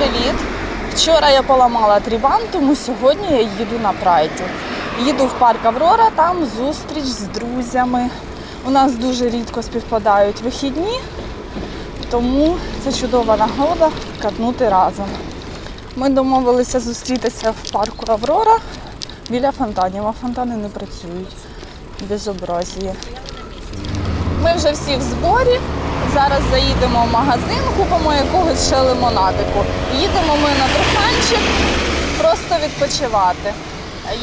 привіт! Вчора я поламала трібан, тому сьогодні я їду на прайді. Їду в парк Аврора, там зустріч з друзями. У нас дуже рідко співпадають вихідні, тому це чудова нагода катнути разом. Ми домовилися зустрітися в парку Аврора біля фонтанів, а фонтани не працюють. Безобразіє. Ми вже всі в зборі. Зараз заїдемо в магазин, купимо якогось ще лимонадику. Їдемо ми на Труханчик просто відпочивати.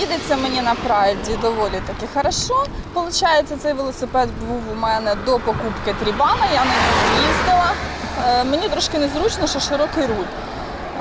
Їдеться мені на прайді доволі таки хорошо. Получається, цей велосипед був у мене до покупки трібана, я на ньому їздила. Е, Мені трошки незручно, що широкий руль.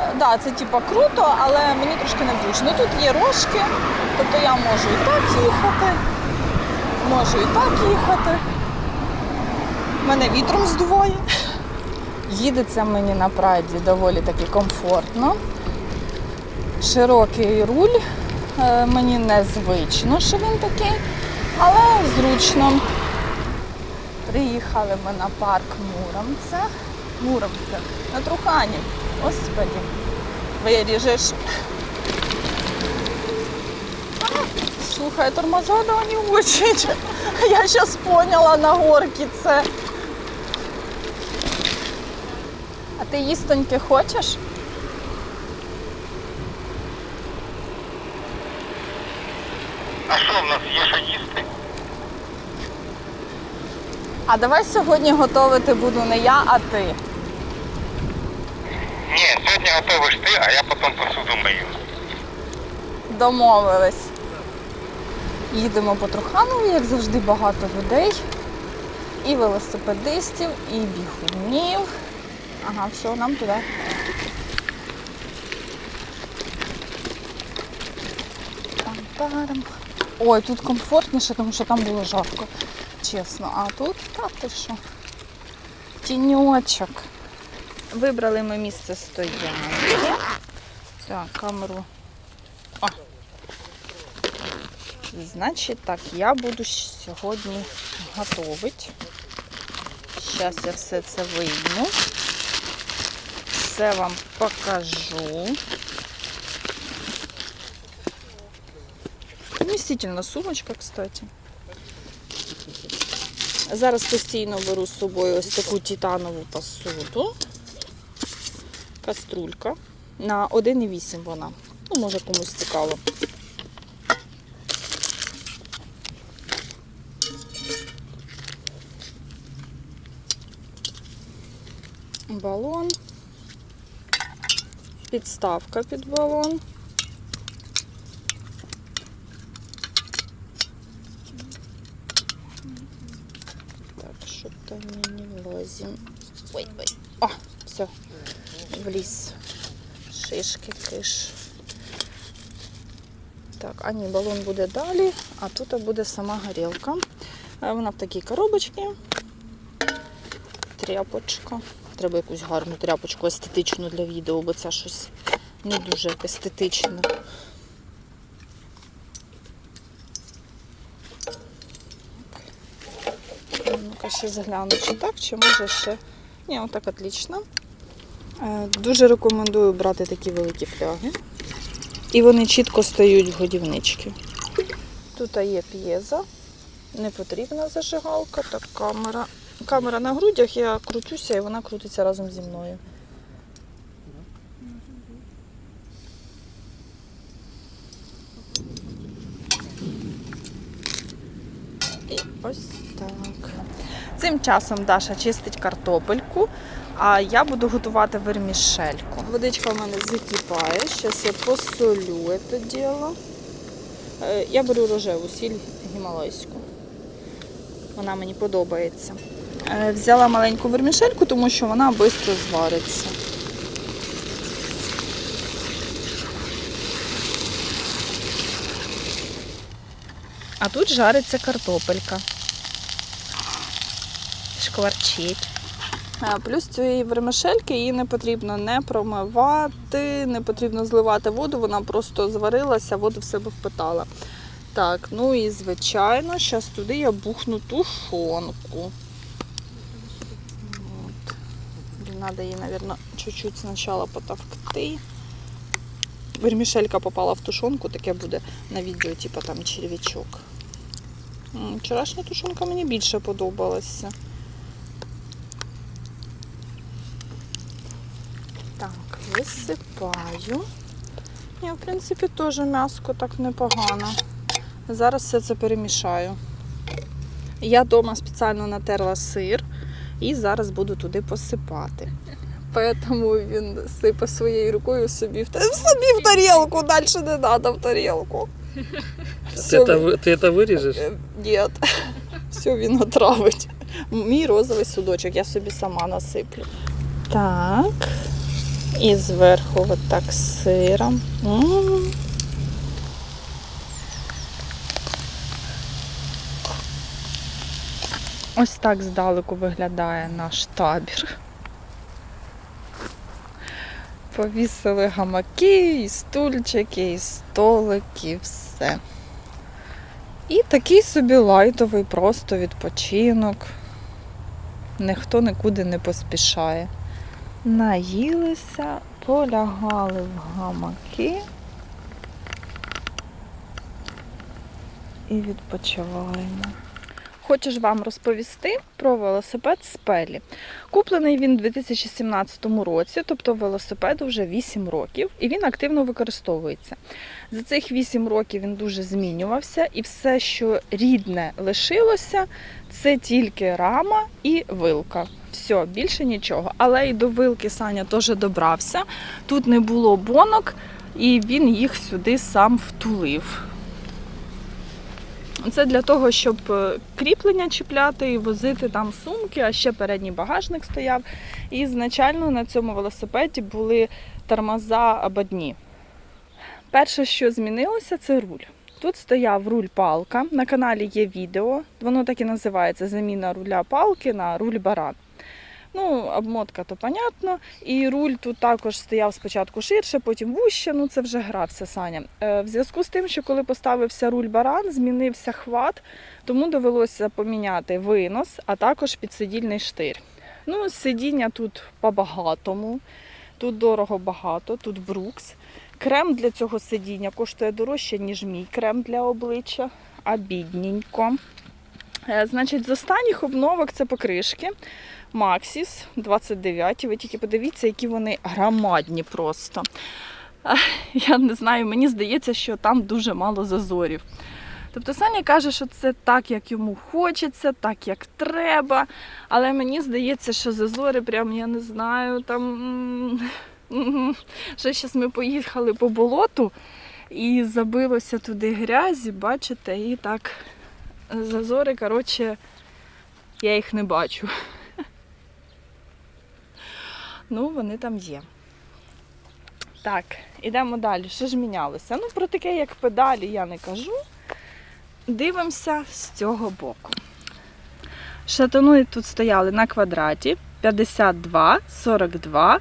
Е, Да, це типа круто, але мені трошки незручно. Тут є рожки, тобто я можу і так їхати, можу і так їхати. Мене вітром здуває. Їдеться мені на прайді доволі таки комфортно. Широкий руль. Е, Мені незвично, що він такий, але зручно. Приїхали ми на парк Муромце. Муромце. На Трухані. Господи. Виріжеш. Слухай, тормоза да очень. Я зараз поняла на горці це. А ти їстоньки хочеш? А що в нас є що їсти? А давай сьогодні готувати буду не я, а ти. Ні, сьогодні готовиш ти, а я потім посуду мию. Домовились. Їдемо по Труханові, як завжди, багато людей. І велосипедистів, і бігунів. Ага, все, нам туди. Там-тарам. Ой, тут комфортніше, тому що там було жарко. Чесно. А тут, та ти що? Тіньочок. Вибрали ми місце стоянки. Так, камеру. О. Значить так, я буду сьогодні готувати. Зараз я все це вийму. Все вам покажу. Вмістительна сумочка, кстати. Зараз постійно беру з собою ось таку титанову посуду. Каструлька. На 1,8 вона. Ну, може комусь цікаво. Балон. Підставка під балон. Так, щоб там не, не влазим. Ой, ой. О, все. Вліз. Шишки, киш. Так, а ні, балон буде далі, а тут буде сама горілка. Е, Вона в такій коробочці. Тряпочка. Треба якусь гарну тряпочку естетичну для відео, бо це щось не дуже естетичне. Ну-ка ще загляну, чи так, чи може ще. Ні, отак отлично. Е, Дуже рекомендую брати такі великі фляги. І вони чітко стають в годівнички. Тут є п'єза, не потрібна зажигалка, так камера. Камера на грудях, я крутюся і вона крутиться разом зі мною. І ось так. Цим часом Даша чистить картопельку, а я буду готувати вермішельку. Водичка в мене закипає, зараз я посолю це діло. Е, Я беру рожеву сіль гімалайську. Вона мені подобається. Е, Взяла маленьку вермішельку, тому що вона швидко звариться. А тут жариться картопелька. Шкварчить. А, Плюс цієї вермишельки її не потрібно не промивати, не потрібно зливати воду, вона просто зварилася, воду в себе впитала. Так, ну і звичайно, зараз туди я бухну тушонку. Треба її, мабуть, чуть-чуть спочатку потовкти. Вермішелька попала в тушонку, таке буде на відео, типу там червячок. Вчорашня тушонка мені більше подобалася. Так, висипаю. Я, в принципі, теж м'яско так непогано. Зараз все це перемішаю. Я вдома спеціально натерла сир і зараз буду туди посипати. Тому він сипе своєю рукою собі в, та- собі в тарілку, далі не треба в тарілку. Все, Ты это, вы- ты это вырежешь? Е, Ні. Все, він отравить. Мій розовий судочок, я собі сама насиплю. Так. І зверху от так сиром. М. Ось так здалеку виглядає наш табір. Повісили гамаки, і стульчики, і столики, і все. І такий собі лайтовий просто відпочинок. Ніхто нікуди не поспішає. Наїлися, полягали в гамаки і відпочиваємо. Хочу ж вам розповісти про велосипед Спелі. Куплений він у 2017 році, тобто велосипеду вже 8 років, і він активно використовується. За цих 8 років він дуже змінювався, і все, що рідне лишилося, це тільки рама і вилка. Все, більше нічого. Але і до вилки Саня теж добрався. Тут не було бонок, і він їх сюди сам втулив. Це для того, щоб е, кріплення чіпляти і возити там сумки, а ще передній багажник стояв. І ізначально на цьому велосипеді були тормоза ободні. Перше, що змінилося, це руль. Тут стояв руль палка. На каналі є відео. Воно так і називається заміна руля палки на руль баран. Ну, обмотка то понятно. І руль тут також стояв спочатку ширше, потім вуще. Ну це вже грався Саня. Е, В зв'язку з тим, що коли поставився руль баран, змінився хват, тому довелося поміняти винос, а також підсидільний штир. Ну, сидіння тут по-багатому, тут дорого багато, тут брукс. Крем для цього сидіння коштує дорожче, ніж мій крем для обличчя, а бідненько. Е, Значить, з останніх обновок це покришки. Maxis 29. Ви тільки подивіться, які вони громадні просто. Я не знаю, мені здається, що там дуже мало зазорів. Тобто Саня каже, що це так, як йому хочеться, так, як треба. Але мені здається, що зазори, прям я не знаю, там. м, зараз ми поїхали по болоту і забилося туди грязі, бачите, і так зазори, коротше, я їх не бачу. Ну, вони там є. Так, ідемо далі. Що ж мінялося? Ну, про таке, як педалі, я не кажу. Дивимося з цього боку. Шатуни тут стояли на квадраті 52, 42,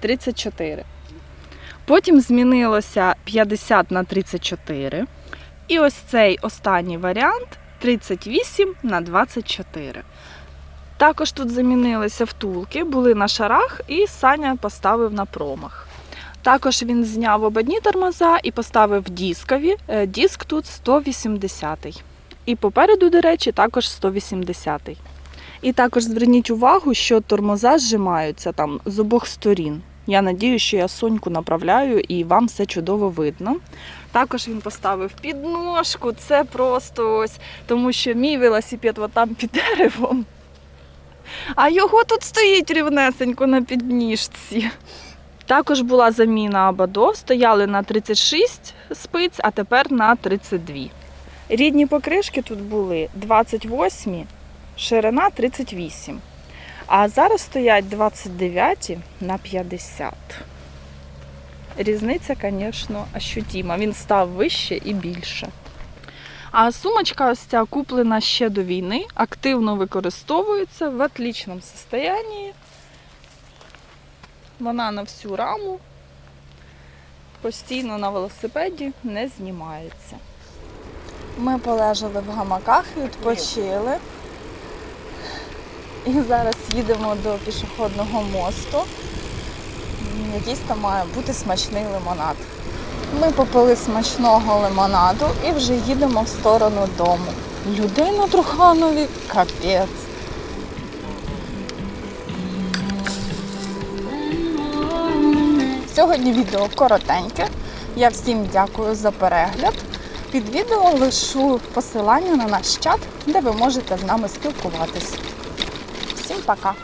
34. Потім змінилося 50 на 34. І ось цей останній варіант 38 на 24. Також тут замінилися втулки, були на шарах, і Саня поставив на промах. Також він зняв ободні тормоза і поставив дискові. Е, Диск тут 180. І попереду, до речі, також 180. І також зверніть увагу, що тормоза зжимаються там з обох сторін. Я надію, що я соньку направляю і вам все чудово видно. Також він поставив підножку, це просто ось, тому що мій велосипед там під деревом. А його тут стоїть рівнесенько на підніжці. Також була заміна абадо, стояли на 36 спиць, а тепер на 32. Рідні покришки тут були 28, ширина 38. А зараз стоять 29 на 50. Різниця, звісно, ощутима. Він став вище і більше. А сумочка ось ця куплена ще до війни, активно використовується в отличному стані. Вона на всю раму, постійно на велосипеді не знімається. Ми полежали в гамаках, відпочили. І зараз їдемо до пішохідного мосту. Якийсь там має бути смачний лимонад. Ми попили смачного лимонаду і вже їдемо в сторону дому. Людей Труханові капець. Сьогодні відео коротеньке. Я всім дякую за перегляд. Під відео лишу посилання на наш чат, де ви можете з нами спілкуватись. Всім пока!